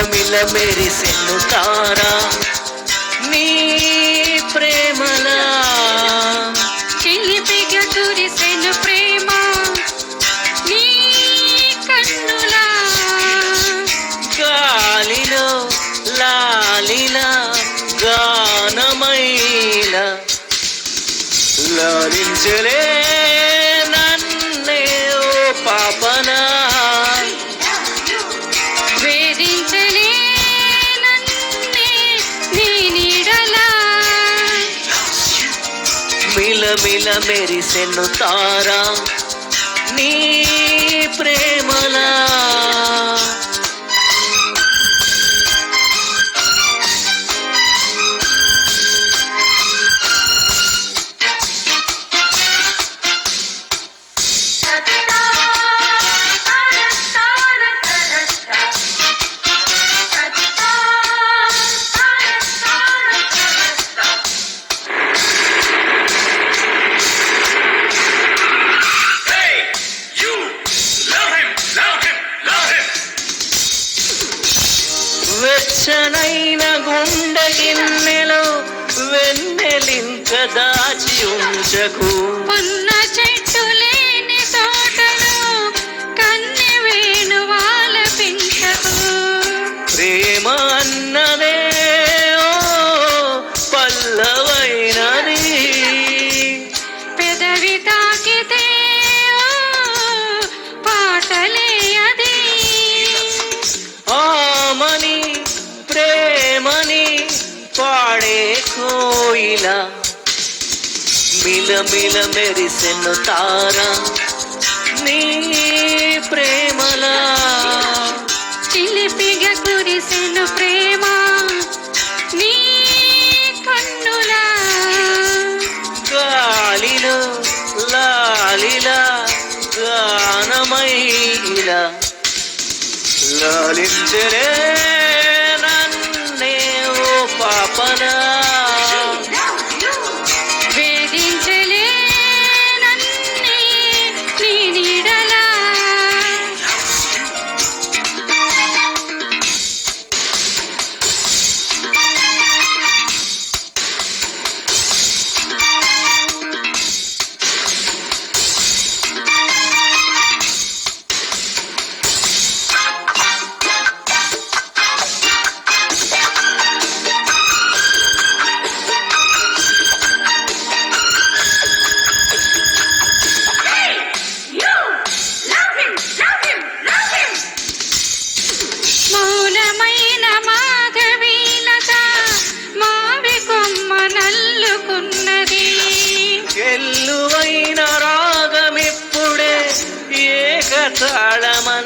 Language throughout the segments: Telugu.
మిల మెరిసెను తారా. నీ ప్రేమలా చిలిపిగా కురిసెను ప్రేమ. నీ కన్నులా గాలిలో లాలిలా గానమైల. లాలించలే మిల మిల మెరిసెను తారా. నీ ప్రేమలా వెచ్చనైన గుండె గిన్నెలో వెన్నెలింక దాచి ఉంచకు. ఉన్న చెట్టు లేని తోటలో కన్నె వేణువాల పింఛకు ప్రేమ అన్నదే కోయిల మిల మిల మెరిసెను తారా నీ ప్రేమలా. చిలిపిగా కురిసెను ప్రేమ నీ కన్నులా. గాలిలో లాలిలా గానమైల లాలించలే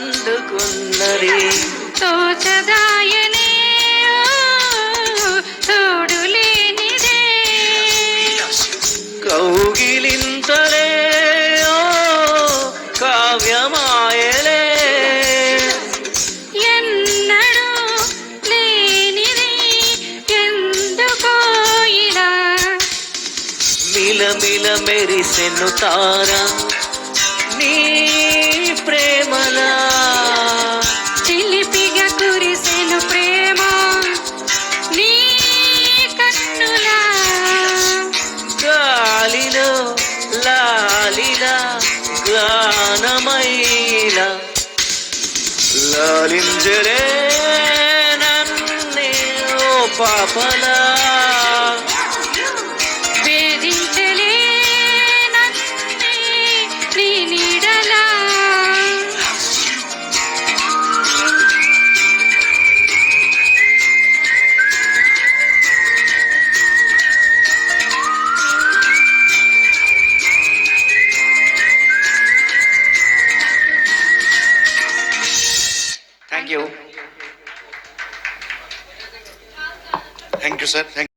ఏకతాళమందుకున్నది తోచదాయనే లేనిదే కౌగిలింతలే కావ్యమాయలే. ఎన్నడూ లేనిది ఎందుకో ఇలా. మిల మిల మెరిసెను తారా నీ ప్రేమలా చిలిపిగా కురిసెను ప్రేమ నీ కన్నులా. గాలిలో లాలిలా గానమైల లాలింజలే నన్నే ఓ పాపలా Thank you. Thank you, sir. Thank.